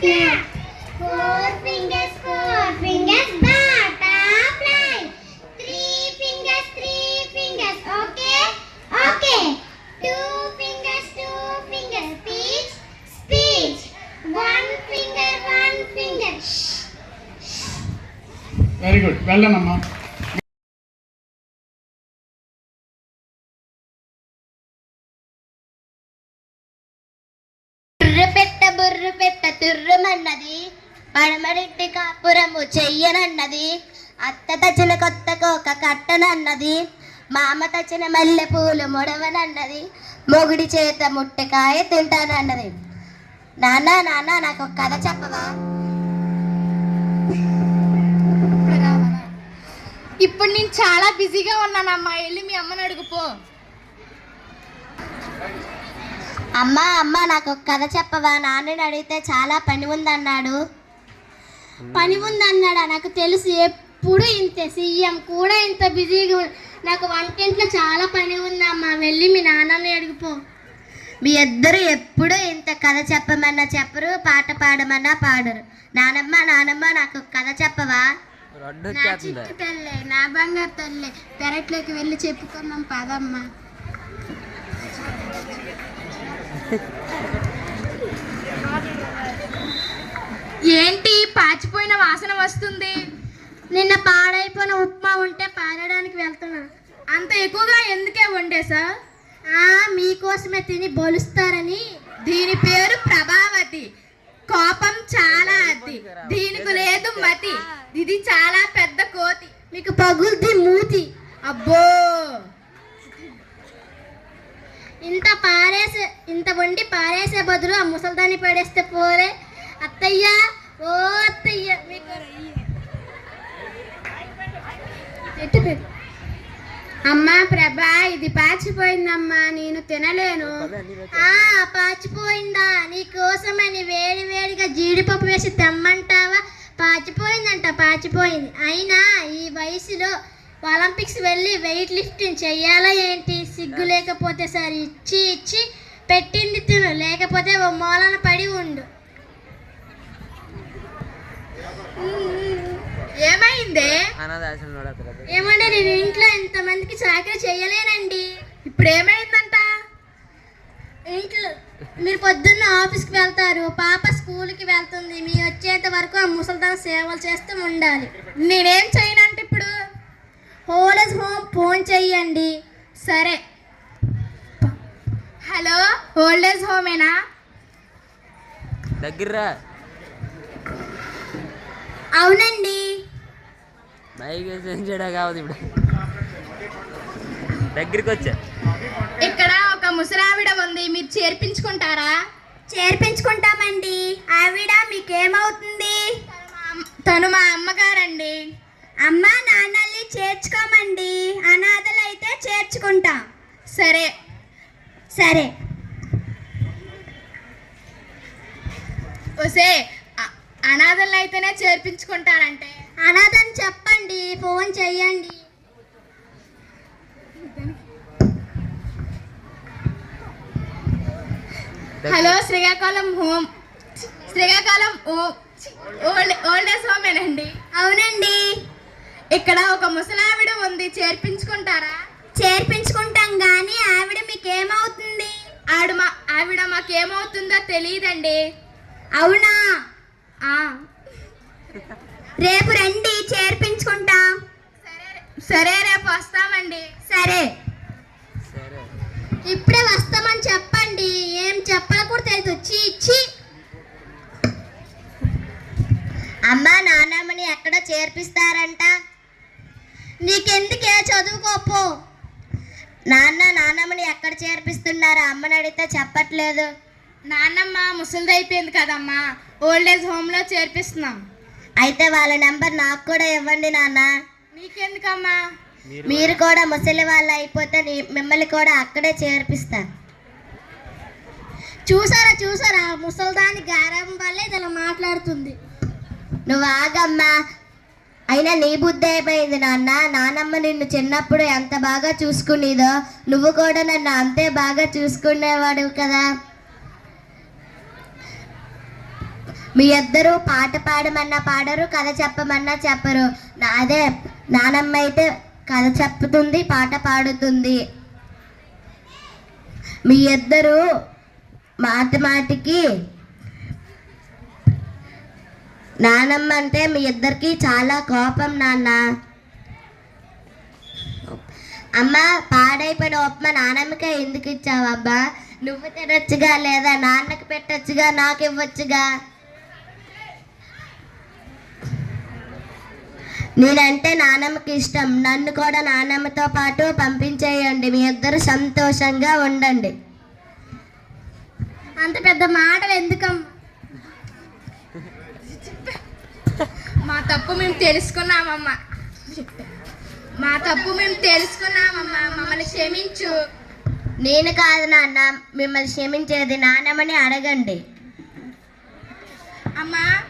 Four fingers, four fingers butterfly. Three fingers, three fingers. Okay, okay. Two fingers, two fingers. Speech, speech. One finger, one finger. Very good. Well done, Amma. పడమరెట్టి కాపురము చెయ్యనన్నది. అత్త తచిన కొత్త కోక కట్టనన్నది. మామ తచిన మల్లె పూలు ముడవనన్నది. మొగుడి చేత ముట్టకాయ తింటానన్నది. నాన్న నాన్న నాకు ఒక కథ చెప్పవా? ఇప్పుడు నేను చాలా బిజీగా ఉన్నానమ్మా వెళ్ళి మీ అమ్మని అడుగుపో అమ్మా అమ్మ నాకు ఒక కథ చెప్పవా? నాన్నని అడిగితే చాలా పని ఉందన్నాడు. పని ఉందన్నాడా? నాకు తెలుసు ఎప్పుడు ఇంతే సీఎం కూడా ఇంత బిజీగా నాకు వంటింట్లో చాలా పని ఉందమ్మా. వెళ్ళి మీ నాన్నని అడిగిపో. మీ ఇద్దరు ఎప్పుడు ఇంత కథ చెప్పమన్నా చెప్పరు పాట పాడమన్నా పాడరు. నానమ్మ నానమ్మ నాకు కథ చెప్పవా? నా తల్లే నా బంగారు తల్లే. పెరట్లోకి వెళ్ళి చెప్పుకున్నాం పదమ్మా. ఏంటి? పాచిపోయిన వాసన వస్తుంది. నిన్న పాడైపోయిన ఉప్మా పారడానికి వెళ్తున్నాను అంత ఎక్కువగా ఎందుకే వండేసా ఆ మీకోసమే తిని బలుస్తారని. దీని పేరు ప్రభావతి. కోపం చాలా అతి. దీనికి లేదు మతి. ఇది చాలా పెద్ద కోతి. మీకు పగులుది మూతి. అబ్బో! ఇంత పారేసే ఇంత వండి పారేసే బదులు ఆ ముసల్దాన్ని పడేస్తే పోరే అత్తయ్య ఓ అత్తయ్య అమ్మా ప్రభా ఇది పాచిపోయిందమ్మా నేను తినలేను. ఆ పాచిపోయిందా? నీకోసమని వేడి వేడిగా జీడిపప్పు వేసి తెమ్మంటావా? పాచిపోయిందంట పాచిపోయింది. అయినా ఈ వయసులో ఒలింపిక్స్ వెళ్ళి వెయిట్ లిఫ్టింగ్ చెయ్యాలా ఏంటి? సిగ్గు లేకపోతే సరే ఇచ్చి ఇచ్చి పెట్టింది తిను. లేకపోతే ఓ మూలన పడి ఉండు. ఏమైందే? ఏమంటే నేను ఇంట్లో ఎంతమందికి చాకరీ చేయలేనండి. ఇప్పుడు ఏమైందంట? ఇంట్లో మీరు పొద్దున్న ఆఫీస్కి వెళ్తారు పాప స్కూల్కి వెళ్తుంది మీ వచ్చేంత వరకు ఆ ముసల్దాన్ సేవలు చేస్తూ ఉండాలి. నేనేం చేయనంటే ఇప్పుడు హోలేజ్ హోమ్ ఫోన్ చెయ్యండి. సరే. Hello old age హోమేనా? దగ్గర్రా అవునండి. బైక్ చేయడా కావద్దు ఇప్పుడు. దగ్గరికి వచ్చా ఇక్కడ ఒక ముసలావిడ ఉంది మీరు చేర్పించుకుంటారా? చేర్పించుకుంటామండి. ఆవిడ మీకేమవుతుంది? తను మా అమ్మగారండి. అమ్మ నాన్నల్ని చేర్చుకోమండి. అనాథలైతే చేర్చుకుంటాం. సరే. సరే. ఒసే అనాథలు అయితేనే చేర్పించుకుంటారంటే? అనాథని చెప్పండి ఫోన్ చెయ్యండి. Hello Srikakulam home. Srikakulam old old age హోమేనండి అవునండి. ఇక్కడ ఒక ముసలావిడ ఉంది చేర్పించుకుంటారా? చేర్పించుకుంటాం కానీ ఆవిడ మీకేమవుతుంది? ఆవిడ మా ఆవిడ మాకేమవుతుందో తెలియదండి. అవునా? రేపు రండి చేర్పించుకుంటాం. సరే రేపు వస్తామండి. సరే. ఇప్పుడే వస్తామని చెప్పండి. ఏం చెప్పాలో కూడా తెలియదు వచ్చి ఇచ్చి అమ్మ నాన్నమ్మని ఎక్కడ చేర్పిస్తారంట? నీకెందుకే చదువుకోపో నాన్న నాన్నమ్మని ఎక్కడ చేర్పిస్తున్నారా? అమ్మని అడిగితే చెప్పట్లేదు. నాన్నమ్మ ముసలిది అయిపోయింది కదమ్మా. ఓల్డేజ్ హోమ్లో చేర్పిస్తున్నాం. అయితే వాళ్ళ నెంబర్ నాకు కూడా ఇవ్వండి నాన్న. నీకెందుకమ్మా మీరు కూడా. ముసలి వాళ్ళు అయిపోతే నీ- మిమ్మల్ని కూడా అక్కడే చేర్పిస్తారు చూసారా చూసారా? ముసల్దాని గారం వల్లే ఇలా మాట్లాడుతుంది. నువ్వు ఆగమ్మా. అయినా నీ బుద్ధి అయిపోయింది నాన్న. నానమ్మ నిన్ను చిన్నప్పుడు ఎంత బాగా చూసుకునేదో నువ్వు కూడా నన్ను అంతే బాగా చూసుకునేవాడు కదా. మీ ఇద్దరు పాట పాడమన్నా పాడరు కథ చెప్పమన్నా చెప్పరు. నా- అదే నానమ్మ అయితే కథ చెప్తుంది పాట పాడుతుంది. మీ ఇద్దరు మాటి మాటికి నానమ్మ అంటే మీ ఇద్దరికి చాలా కోపం నాన్న. అమ్మ పాడైపోయిన ఉప్మా నానమ్మకే ఎందుకు ఇచ్చావబ్బా? నువ్వు తినొచ్చుగా లేదా? నాన్నకి పెట్టొచ్చుగా? నాకు ఇవ్వచ్చుగా నేనంటే నానమ్మకి ఇష్టం. నన్ను కూడా నానమ్మతో పాటు పంపించేయండి. మీ ఇద్దరు సంతోషంగా ఉండండి. అంత పెద్ద మాటలు ఎందుకమ్మా? మా తప్పు మేము తెలుసుకున్నామమ్మా. మా తప్పు మేము తెలుసుకున్నామమ్మా. మమ్మల్ని క్షమించు. నేను కాదు నాన్న. మిమ్మల్ని క్షమించేది నాన్నమ్మని అడగండి. అమ్మా.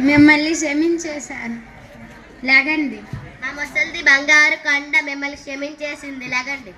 మిమ్మల్ని క్షమించేశాను. లేగండి. ఆ ముసలిది బంగారు కొండ మిమ్మల్ని క్షమించేసింది. లేగండి.